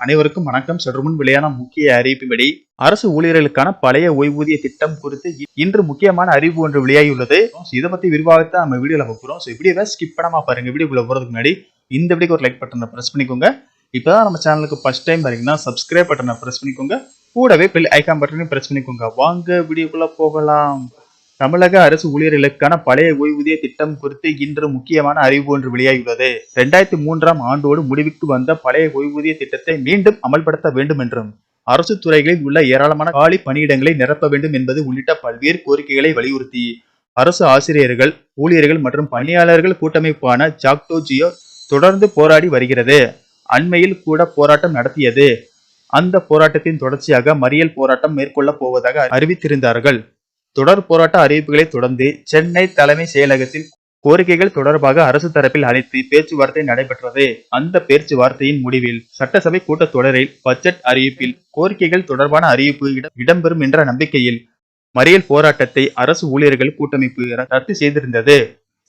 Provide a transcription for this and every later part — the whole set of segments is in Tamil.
அனைவருக்கும் வணக்கம். சற்று முன் வெளியான முக்கிய அறிவிப்பின்படி அரசு ஊழியர்களுக்கான பழைய ஓய்வூதிய திட்டம் குறித்து இன்று முக்கியமான அறிவு ஒன்று வெளியாகியுள்ளது. இதை பத்தி விரிவாகத்தை நம்ம வீடியோல பார்க்குறோம் ஸோ இப்படியே ஸ்கிப் பண்ணாம பாருங்க. வீடியோக்குள்ள போறதுக்கு முன்னாடி இந்த வீடியோக்கு ஒரு லைக் பட்டனை பிரஸ் பண்ணிக்கோங்க. இப்போதான் நம்ம சேனலுக்கு ஃபர்ஸ்ட் டைம் வரீங்கன்னா சப்ஸ்கிரைப் பட்டனை பிரஸ் பண்ணிக்கோங்க. கூடவே பெல் ஐகான் பட்டனையும் பிரஸ் பண்ணிக்கோங்க. வாங்க வீடியோக்குள்ள போகலாம். தமிழக அரசு ஊழியர்களுக்கான பழைய ஓய்வூதிய திட்டம் குறித்து இன்று முக்கியமான அறிவிப்பு ஒன்று வெளியாகியுள்ளது. இரண்டாயிரத்தி மூன்றாம் ஆண்டோடு முடிவுக்கு வந்த பழைய ஓய்வூதிய திட்டத்தை மீண்டும் அமல்படுத்த வேண்டும் என்றும் அரசு துறைகளில் உள்ள ஏராளமான காலி பணியிடங்களை நிரப்ப வேண்டும் என்பது உள்ளிட்ட பல்வேறு கோரிக்கைகளை வலியுறுத்தி அரசு ஆசிரியர்கள் ஊழியர்கள் மற்றும் பணியாளர்கள் கூட்டமைப்பான ஜாக்டோ ஜியோ தொடர்ந்து போராடி வருகிறது. அண்மையில் கூட போராட்டம் நடத்தியது. அந்த போராட்டத்தின் தொடர்ச்சியாக மறியல் போராட்டம் மேற்கொள்ளப் போவதாக அறிவித்திருந்தார்கள். தொடர் போராட்ட அறிவிப்புகளை தொடர்ந்து சென்னை தலைமை செயலகத்தில் கோரிக்கைகள் தொடர்பாக அரசு தரப்பில் அழைத்து பேச்சுவார்த்தை நடைபெற்றது. அந்த பேச்சுவார்த்தையின் முடிவில் சட்டசபை கூட்டத்தொடரில் பட்ஜெட் அறிவிப்பில் கோரிக்கைகள் தொடர்பான அறிவிப்பு இடம்பெறும் என்ற நம்பிக்கையில் மறியல் போராட்டத்தை அரசு ஊழியர்கள் கூட்டமைப்பு ரத்து செய்திருந்தது.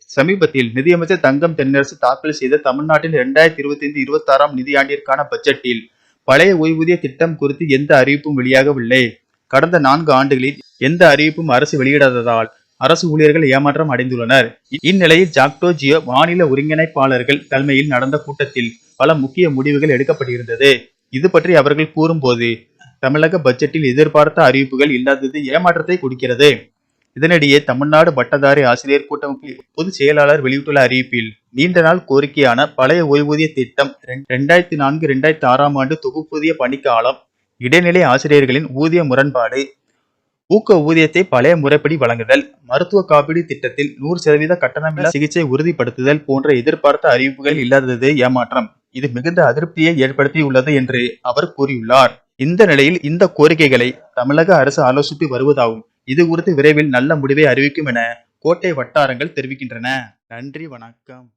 சமீபத்தில் நிதியமைச்சர் தங்கம் தென்னரசு தாக்கல் செய்த தமிழ்நாட்டின் இரண்டாயிரத்தி இருபத்தி ஐந்து இருபத்தி ஆறாம் நிதியாண்டிற்கான பட்ஜெட்டில் பழைய ஓய்வூதிய திட்டம் குறித்து எந்த அறிவிப்பும் வெளியாகவில்லை. கடந்த நான்கு ஆண்டுகளில் எந்த அறிவிப்பும் அரசு வெளியிடாததால் அரசு ஊழியர்கள் ஏமாற்றம் அடைந்துள்ளனர். இந்நிலையில் ஜாக்டோ ஜியோ மாநில ஒருங்கிணைப்பாளர்கள் தலைமையில் நடந்த கூட்டத்தில் பல முக்கிய முடிவுகள் எடுக்கப்பட்டிருந்தது. இது பற்றி அவர்கள் கூறும்போது தமிழக பட்ஜெட்டில் எதிர்பார்த்த அறிவிப்புகள் இல்லாதது ஏமாற்றத்தை கொடுக்கிறது. இதனிடையே தமிழ்நாடு பட்டதாரி ஆசிரியர் கூட்டமைப்பு பொதுச் செயலாளர் வெளியிட்டுள்ள அறிவிப்பில் நீண்ட நாள் கோரிக்கையான பழைய ஓய்வூதிய திட்டம் இரண்டாயிரத்தி நான்கு இரண்டாயிரத்தி ஆறாம் ஆண்டு தொகுப்பூதிய பணிக்காலம் இடைநிலை ஆசிரியர்களின் ஊதிய முரண்பாடு. ஊக்க ஊதியத்தை பழைய முறைப்படி வழங்குதல் மருத்துவ காப்பீடு திட்டத்தில் நூறு சதவீத கட்டணமில்லா சிகிச்சை உறுதிப்படுத்துதல் போன்ற எதிர்பார்த்த அறிவிப்புகள் இல்லாதது ஏமாற்றம். இது மிகுந்த அதிருப்தியை ஏற்படுத்தியுள்ளது என்று அவர் கூறியுள்ளார். இந்த நிலையில் இந்த கோரிக்கைகளை தமிழக அரசு ஆலோசித்து வருவதாகவும் இது குறித்து விரைவில் நல்ல முடிவை அறிவிக்கும் என கோட்டை வட்டாரங்கள் தெரிவிக்கின்றன. நன்றி வணக்கம்.